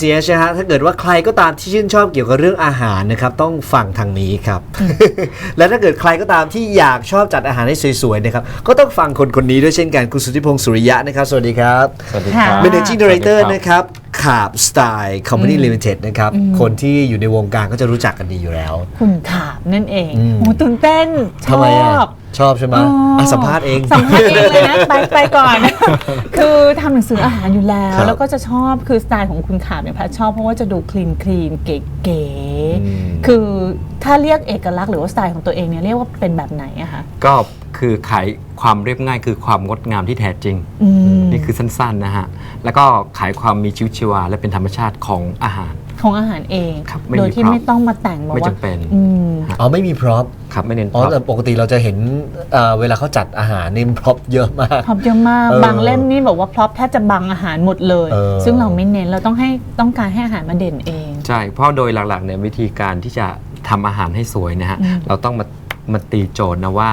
เสียนะฮะถ้าเกิดว่าใครก็ตามที่ชื่นชอบเกี่ยวกับเรื่องอาหารนะครับต้องฟังทางนี้ครับ และถ้าเกิดใครก็ตามที่อยากชอบจัดอาหารให้สวยๆนะครับก็ต้องฟังคนคนนี้ด้วยเช่นกันคุณสุทธิพงศ์สุริยะนะครับ สวัสดีครับสวัสดีครับค่ะ Managing Director สวัสดีนะครับขาบสไตล์ Company Limited นะครับ คนที่อยู่ในวงการก็จะรู้จักกันดีอยู่แล้ว คุณขาบนั่นเองอืมโอ้ตื่นเต้นชทำอไมอะบ ชอบใช่ไหมอ๋ออะสัมภาษณ์เอง สัมภาษณ์เองเลยนะ ไปไปก่อน คือทำหนังสืออาหารอยู่แล้ว ครับแล้วก็จะชอบคือสไตล์ของคุณขาบเนี่ยแพทชอบเพราะว่าจะดูคลีนคลีนเก๋อืม ๆคือถ้าเรียกเอกลักษณ์หรือว่าสไตล์ของตัวเองเนี่ยเรียกว่าเป็นแบบไหนอะคะก็คือขายความเรียบง่ายคือความงดงามที่แท้จริง อืม นี่คือสั้นๆนะฮะ แล้วก็ขายความมีชีวิตชีวาและเป็นธรรมชาติของอาหาร ของอาหารเองครับไม่มีโดยที่ prop ไม่ต้องมาแต่งบอกไม่ว่าจำเป็น อืม อ๋อไม่มีพร็อพครับไม่เน้นอ๋อพร็แต่อพปกติเราจะเห็นเอ่อเวลาเขาจัดอาหารนี่พร็อพเยอะมาก พร็อพเยอะมากเออบางเล่มนี่บอกว่าพร็อพแทบจะบังอาหารหมดเลย เออ ซึ่งเราไม่เน้นเราต้องให้ต้องการให้อาหารมาเด่นเอง ใช่ เพราะโดยหลักๆเนี่ยวิธีการที่จะทำอาหารให้สวยนะฮะอืม เราต้องมามาตีโจทย์นะว่า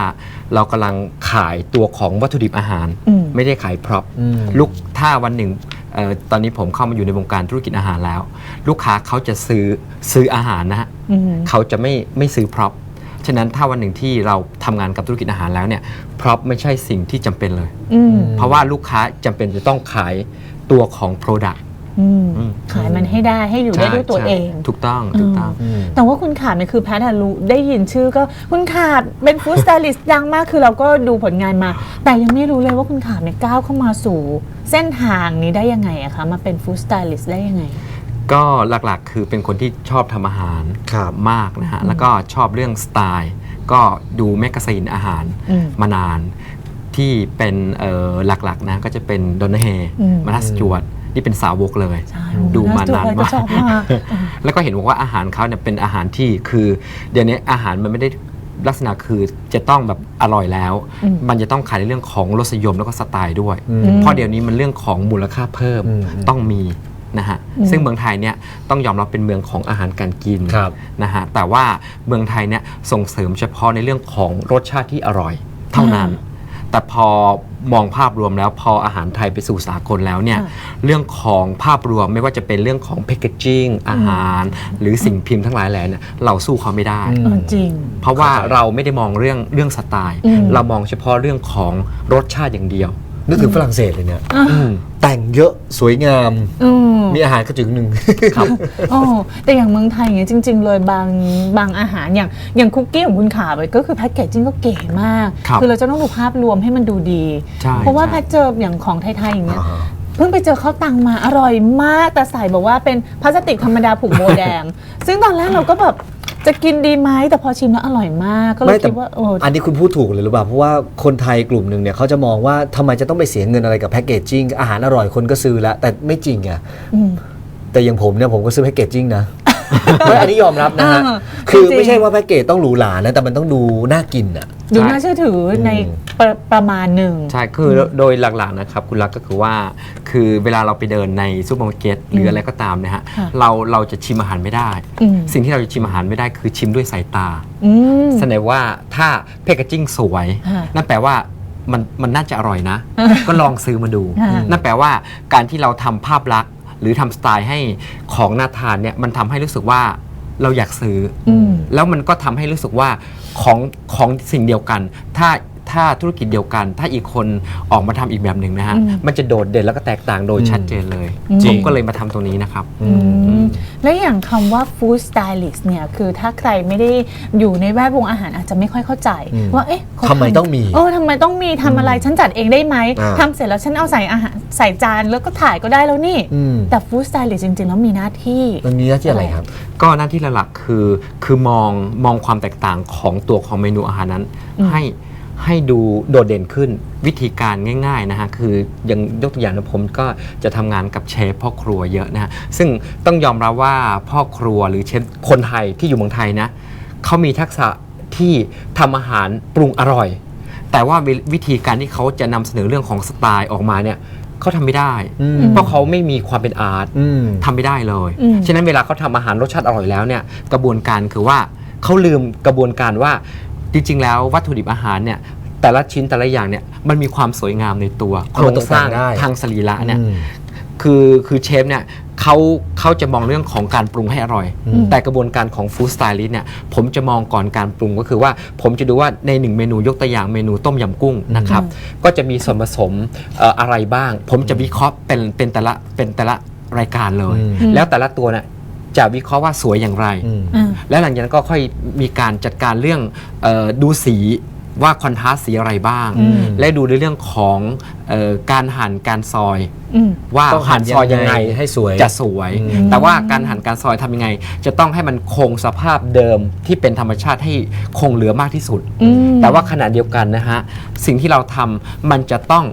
เรากำลังขายตัวของวัตถุดิบอาหาร อืม ไม่ได้ขายพร็อพอืม ลูกถ้าวันหนึ่งเอ่อตอนนี้ผมเข้ามาอยู่ในวงการธุรกิจอาหารแล้ว ลูกค้าเขาจะซื้อซื้ออาหารนะฮะอืมเขาจะไม่ไม่ซื้อพร็อพฉะนั้นถ้าวันหนึ่งที่เราทำงานกับธุรกิจอาหารแล้วเนี่ยพร็อพไม่ใช่สิ่งที่จำเป็นเลยอืมเพราะว่าลูกค้าจำเป็นจะต้องขายตัวของ Product อืมอืม ขายมันให้ได้ให้อยู่ได้ด้วยตัวใช่เอง ถูกต้องถูกต้อง อืม แต่ว่าคุณขาดเนี่ยคือแพทย์อะรู้ได้ยินชื่อก็คุณขาดเป็นฟู้ดสไตลิสต์ดังมากคือเราก็ดูผลงานมา แต่ยังไม่รู้เลยว่าคุณขาดเนี่ยก้าวเข้ามาสู่ เส้นทางนี้ได้ยังไงอะคะมาเป็นฟู้ดสไตลิสต์ได้ยังไง ก็หลักๆ คือเป็นคนที่ชอบทำอาหารครับ มากนะฮะ แล้วก็ชอบเรื่องสไตล์ ก็ดูแมกกาซีนอาหารอืมมานาน ที่เป็นเอ่อหลักๆนะก็จะเป็นดอนเนเฮอืม มาทัสจวด นี่เป็นสาวกเลยใช่ดูมานานก็มากชอบมาก แล้วก็เห็นบอกว่าอาหารเขาเนี่ยเป็นอาหารที่คือเดี๋ยวนี้อาหารมันไม่ได้ลักษณะคือจะต้องแบบอร่อยแล้วอืมมันจะต้องขายในเรื่องของรสนิยมแล้วก็สไตล์ด้วยอืมเพราะเดี๋ยวนี้มันเรื่องของมูลค่าเพิ่มอืมต้องมีนะฮะอืมซึ่งเมืองไทยเนี่ยต้องยอมรับเป็นเมืองของอาหารการกินครับนะฮะแต่ว่าเมืองไทยเนี่ยส่งเสริมเฉพาะในเรื่องของรสชาติที่อร่อยเท่านั้น แต่พอ มองภาพรวมแล้วพออาหารไทยไปสู่สากลแล้วเนี่ยค่ะเรื่องของภาพรวมไม่ว่าจะเป็นเรื่องของแพคเกจจิ้งอาหาร หรือสิ่งพิมพ์ทั้งหลายแหล่เนี่ยเราสู้เขาไม่ได้อืมเออจริง เพราะว่าเราไม่ได้มองเรื่องเรื่องสไตล์อืมเรามองเฉพาะเรื่องของรสชาติอย่างเดียว นึกถึงฝรั่งเศสเลยเนี่ยอืมแต่งเยอะสวยงาม อืม มีอาหารกระจึงหนึ่ง ครับโอ้แต่อย่างเมืองไทยอย่างเงี้ยจริง ๆ เลยบางบางอาหารอย่างอย่างคุกกี้ของคุณขาไปก็คือแพ็กเกจจิ้งก็เก๋มากครับอเราจะต้องดูภาพรวมให้มันดูดี ใช่เพราะว่าใช่ แพทเจออย่างของไทยๆอย่างเงี้ยอ่าเพิ่งไปเจอข้าวตังมาอร่อยมากแต่ใส่บอกว่าเป็นพลาสติกธรรมดาผูกโบแดง ซึ่งตอนแรกเราก็แบบ จะกินดีไหมแต่พอชิมแล้วอร่อยมากก็เลยไม่แต่คิดว่าโอ้อันนี้คุณพูดถูกเลยหรือเปล่าเพราะว่าคนไทยกลุ่มหนึ่งเนี่ยเขาจะมองว่าทำไมจะต้องไปเสียเงินอะไรกับแพคเกจจิ้งอาหารอร่อยคนก็ซื้อแล้วแต่ไม่จริงอะอืมแต่อย่างผมเนี่ยผมก็ซื้อแพคเกจจิ้งนะ ไม่อันนี้ยอมรับนะฮะอ่าคือจริงๆไม่ใช่ว่าแพคเกจต้องหรูหรานะ แต่มันต้องดูน่ากินอะดูน่าเชื่อถือในอืมประประมาณหนึ่ง ใช่ คืออโดยหลักๆนะครับคุณรักก็คือว่า คือเวลาเราไปเดินในซูเปอร์มาร์เก็ตหรืออะไรก็ตามนะฮะ ค่ะเราเราจะชิมอาหารไม่ได้ อืม สิ่งที่เราจะชิมอาหารไม่ได้คือชิมด้วยสายตา อืม แสดงว่าถ้าแพคเกจจิ้งสวยค่ะนั่นแปลว่ามันมันน่าจะอร่อยนะ ก็ลองซื้อมาดูค่ะนั่นแปลว่าการที่เราทำภาพลักษณ์ หรือทำสไตล์ให้ของน่าทานเนี่ยมันทำให้รู้สึกว่าเราอยากซื้อออืมแล้วมันก็ทำให้รู้สึกว่าของของสิ่งเดียวกัน ถ้า ถ้าธุรกิจเดียวกัน ถ้าอีกคนออกมาทำอีกแบบหนึ่งนะฮะอืม มันจะโดดเด่นแล้วก็แตกต่างโดยอืมชัดเจนเลยจริผง มก็เลยมาทำตรงนี้นะครับ อืมแล้วอย่างคำว่า food stylist เนี่ย คือถ้าใครไม่ได้อยู่ในแวดวงอาหารอาจจะไม่ค่อยเข้าใจ อืมว่า เอ๊ะเขาทำไมต้องมี เออทำไมต้องมีทำอะไรฉันจัดเองได้ไหมอ่า ทำเสร็จแล้วฉันเอาใส่อาหารใส่จานแล้วก็ถ่ายก็ได้แล้วนี่ อืมแต่ food stylist จริง ๆ แล้วมีหน้าที่ มันมีหน้าที่อะไรครับ ก็หน้าที่หลักๆคือคือมองมองความแตกต่างของตัวของเมนูอาหารนั้นอืมให้ ให้ดูโดดเด่นขึ้นวิธีการง่ายๆนะฮะคืออย่างยกตัวอย่างนะผมก็จะทำงานกับเชฟพ่อครัวเยอะนะฮะซึ่งต้องยอมรับว่าพ่อครัวหรือเชฟคนไทยที่อยู่เมืองไทยนะเขามีทักษะที่ทำอาหารปรุงอร่อย แต่ว่าวิวิธีการที่เขาจะนำเสนอเรื่องของสไตล์ออกมาเนี่ยเขาทำไม่ได้อืมเพราะเขาไม่มีความเป็นอาร์ตอืมทำไม่ได้เลยอืมฉะนั้นเวลาเขาทำอาหารรสชาติอร่อยแล้วเนี่ยกระบวนการคือว่าเขาลืมกระบวนการว่า จริง ๆ แล้ววัตถุดิบอาหารเนี่ยแต่ละชิ้นแต่ละอย่างเนี่ยมันมีความสวยงามในตัวโครงสร้างมันตกแต่งได้ทางสรีระเนี่ยอืมคือคือเชฟเนี่ยเขาเขาจะมองเรื่องของการปรุงให้อร่อย แต่กระบวนการของฟู้ดสไตลิสต์เนี่ยผมจะมองก่อนการปรุงก็คือว่า ผมจะดูว่าในหนึ่งเมนูยกตัวอย่างเมนูต้มยำกุ้งนะครับ ก็จะมีส่วนผสมเอ่ออะไรบ้าง ผมจะวิเคราะห์เป็นเป็นแต่ละเป็นแต่ละรายการเลยอืมแล้วแต่ละตัวเนี่ย จะวิเคราะห์ว่าสวยอย่างไร อืมอ่าแล้วหลังจากนั้นก็ค่อยมีการจัดการเรื่องเออดูสีว่าคอนทราสต์สีอะไรบ้าง อืม และดูในเรื่องของเออการหั่นการซอย อืม ว่าต้องหั่หั่นนซอยยังไงยังไงให้สวย จะสวย อืม แต่ว่าการหั่นการซอยทำยังไง จะต้องให้มันคงสภาพเดิมที่เป็นธรรมชาติให้คงเหลือมากที่สุด อืม แต่ว่าขณะเดียวกันนะฮะ สิ่งที่เราทำมันจะต้อง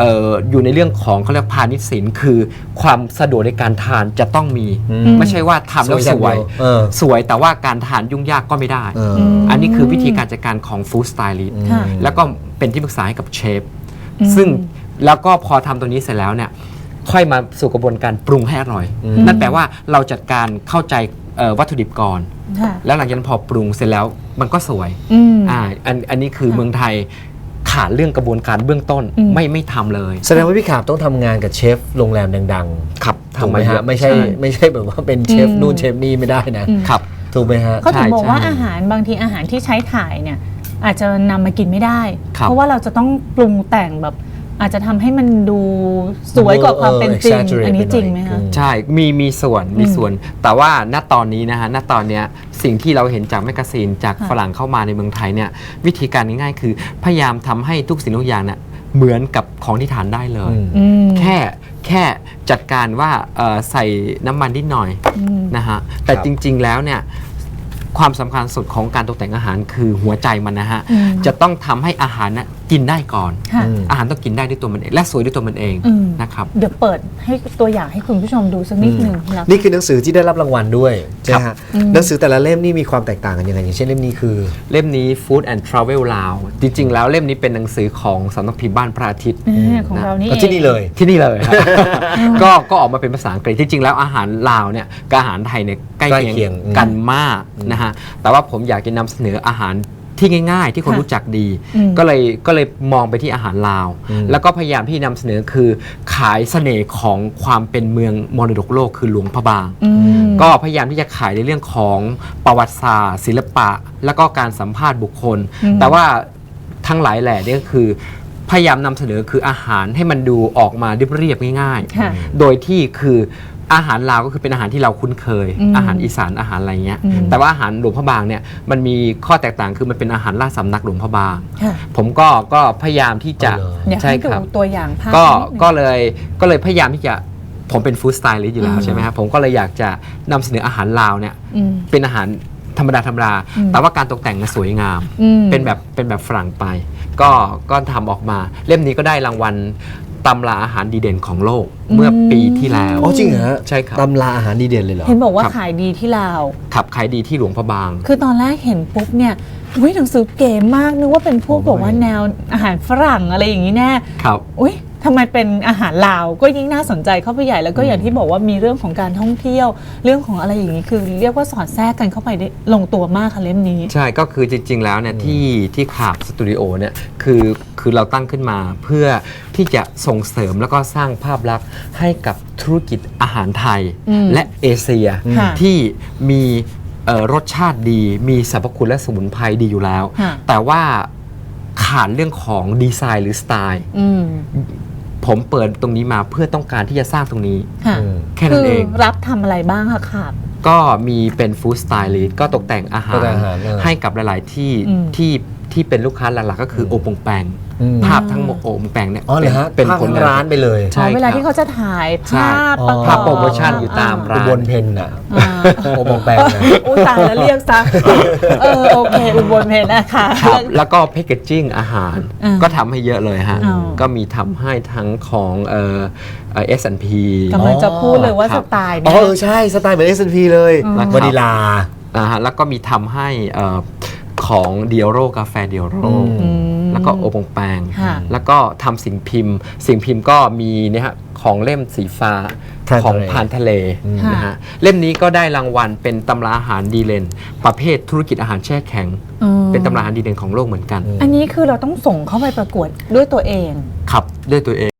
เอออยู่ในเรื่องของเขาเรียกพาณิชย์ศิลป์คือความสะดวกในการทานจะต้องมี อืม ไม่ใช่ว่าทำแล้วสสววยยอย่างเดียวเออ สวยแต่ว่าการทานยุ่งยากก็ไม่ได้ เออมอันนี้คือวิธีการจัดการของฟู้ดสไตลิสต์ค่ะ แล้วก็เป็นที่ปรึกษาให้กับเชฟ อืม ซึ่งแล้วก็พอทำตัวนี้เสร็จแล้วเนี่ยค่อยมาสู่กระบวนการปรุงให้อร่อย อืม นั่นแปลว่าเราจัดการเข้าใจเอ่อวัตถุดิบก่อน ค่ะแล้วหลังจากนั้นพอปรุงเสร็จแล้วมันก็สวย อืม อ่าอันอันนี้คือค่ะเมืองไทย ขาดเรื่องกระบวนการเบื้องต้นอืม ไม่ไม่ทำเลย แสดงว่าพี่ขาบต้องทำงานกับเชฟโรงแรมดังครับๆถูกไหมทำาเยฮะอะไม่ใช่ไม่ใช่แบบว่าเป็นเชฟอืม นู่นเชฟนี่ไม่ได้นะ อืม ครับ ถูกไหมฮะ เขาถึงใช่บอกว่าใช่อาหารบางทีอาหารที่ใช้ถ่ายเนี่ยอาจจะนำมากินไม่ได้ ครับเพราะว่าเราจะต้องปรุงแต่งแบบ อาจจะทำให้มันดูสวยกว่าความเป็นจริงเออ exaggerate อันนี้ไปหน่อยจริงไหมคะอืมใช่ มีมีส่วนมีอืมส่วน แต่ว่าณตอนนี้นะฮะ ณตอนเนี้ยสิ่งที่เราเห็นจากแมกกาซีนจากค่ะฝรั่งเข้ามาในเมืองไทยเนี่ยวิธีการง่ายๆคือ พยายามทำให้ทุกสิ่งทุกอย่างเนี่ยเหมือนกับของที่ทานได้เลยอืมอืม แค่แค่จัดการว่าเอ่อใส่น้ำมันนิดหน่อยอืม นะฮะ แต่ครับ จริงๆแล้วเนี่ยความสำคัญสุดของการตกแต่งอาหารคือหัวใจมันนะฮะอืมจะต้องทำให้อาหารน่ะ กินได้ก่อน ค่ะ อืม อาหารต้องกินได้ด้วยตัวมันเองและสวยด้วยตัวมันเองอืม นะครับ เดี๋ยวเปิดให้ตัวอย่างให้คุณผู้ชมดูสักนิดหนึ่งแล้ว นี่คือหนังสือที่ได้รับรางวัลด้วยใช่ไหมฮะอืม หนังสือแต่ละเล่มนี่มีความแตกต่างกันยังไงอย่างเช่นเล่มนี้คือ เล่มนี้ Food and Travel Lao จริง ๆ แล้วเล่มนี้เป็นหนังสือของสำนักพิมพ์บ้านพระอาทิตย์ อ่าของเรานี่ก็ที่นี่เลย ที่นี่เลยครับ ก็ก็ออกมาเป็นภาษาอังกฤษที่จริงแล้วอาหารลาวเนี่ยกับอาหารไทยเนี่ยใกล้ใกล้เคีเคียยงงกันมากนะฮะแต่ว่าผมอยากจะนำเสนออาหาร ที่ง่าย ๆ ที่คนค่ะรู้จักดี อืม ก็เลยก็เลยมองไปที่อาหารลาว อืม แล้วก็พยายามที่นำเสนอคือ ขายเสน่ห์ของความเป็นเมืองมรดกโลกคือหลวงพระบาง อืม ก็พยายามที่จะขายในเรื่องของประวัติศาสตร์ศิลปะ แล้วก็การสัมภาษณ์บุคคล อืม แต่ว่าทั้งหลายแหล่เนี่ยก็คือ พยายามนำเสนอคืออาหารให้มันดูออกมาเรียบๆง่าย ค่ะ ๆ โดยที่คือ อาหารลาวก็คือเป็นอาหารที่เราคุ้นเคย อืมอาหารอีสานอาหารอะไรเงี้ย อืม แต่ว่าอาหารหลวงพระบางเนี่ยมันมีข้อแตกต่างคือมันเป็นอาหารล่าสำนักหลวงพระบาง ค่ะผมก็ก็พยายามที่จะเอาเลยอยากใช่ให้ดูครับ ตัวอย่างภาพก็นิดหนึ่งก็เลยก็เลยพยายามที่จะผมเป็นฟู้ดสไตลิสต์อยู่แล้อืวมใช่ไหมครับผมก็เลยอยากจะนำเสนออาหารลาวเนี่ยอืม เป็นอาหารธรรมดาธรรมดาอืม แต่ว่าการตกแต่งน่ะสวยงาม อืม เป็นแบบเป็นแบบฝรั่งไป ก็ก็ทำออกมา เล่มนี้ก็ได้รางวัล ตำราอาหารดีเด่นของโลกเมื่อปีที่แล้วอ๋อจริงเหรอฮะใช่ครับตำราอาหารดีเด่นเลยเหรอ เห็นบอกว่าครับขายดีที่ลาว ขับขายดีที่หลวงพระบาง คือตอนแรกเห็นปุ๊บเนี่ยอุ้ยหนังสือเก๋มากนึกว่าเป็นพวกโอ้ยบอกว่าแนวอาหารฝรั่งอะไรอย่างนี้แน่ครับอุ้ย ทำไมเป็นอาหารลาวก็ยิ่งน่าสนใจเข้าไปใหญ่แล้วก็อย่างที่บอกว่ามีเรื่องของการท่องเที่ยว เรื่องของอะไรอย่างนี้คือเรียกว่าสอดแทรกกันเข้าไปได้ลงตัวมากค่ะเล่มนี้ ใช่ก็คือจริง ๆ แล้วเนี่ยที่ที่ขาบสตูดิโอเนี่ยคือคือเราตั้งขึ้นมาเพื่อที่จะส่งเสริมแล้วก็สร้างภาพลักษณ์ให้กับธุรกิจอาหารไทยอืมและเอเชียค่ะ ที่มีเอ่อรสชาติดีมีสรรพคุณและสมุนไพรดีอยู่แล้ว ค่ะแต่ว่าขาดเรื่องของดีไซน์หรือสไตล์ อืม ผมเปิดตรงนี้มาเพื่อต้องการที่จะสร้างตรงนี้ ค่ะอืม แค่คืนั้นเอง รับทำอะไรบ้างคะครับ ก็มีเป็นฟู้ดสไตลิสต์ก็ตกแต่งอาหาตกแต่รงอาหารเออให้กับหลาย ๆ ที่อืม ที่ที่เป็นลูกค้าหลัก ๆ ก็คือโอปงแปงอืม ภาพทั้งหมดโอปงแปงเนี่ยอ๋อเหรอฮะเป็นภาพผลทั้งร้านไปเลยใช่อ๋อเวลาครับที่เขาจะถ่ายใช่ภาพอ๋อประกอบภาพโปรโมชั่นอยู่ตามร้านอุบลเพนน่ะอ่าโอมองแปลงนะอุ้ยตายแล้วเรียกซะเออโอเคอุบลเพนนะคะครับแล้วก็แพคเกจจิ้งอาหารอ่าก็ทำให้เยอะเลยฮะอ๋อก็มีทำให้ทั้งของเอ่อเอ่อ S&P กำลังจะพูดเลยว่าครัสบไตล์อ๋อเนี่ยเออใช่สไตล์เหมือน S&P เลยอืมวานิลาอ่าฮะแล้วก็มีทำให้เอ่อของเดียโรกาแฟเดียโรอืมอืม แล้วก็โอปงแปงค่ะแล้วก็ทำสิ่งพิมพ์ สิ่งพิมพ์ก็มีเนี่ยฮะของเล่มสีฟ้าพรานของทะเลพานทะเลอืมนะฮะเล่มนี้ก็ได้รางวัลเป็นตำราอาหารดีเลน ประเภทธุรกิจอาหารแช่แข็ง อืมเป็นตำราอาหารดีเด่นของโลกเหมือนกันอันนี้คือเราต้องส่งเข้าไปประกวดด้วยตัวเอง ขับด้วยตัวเอง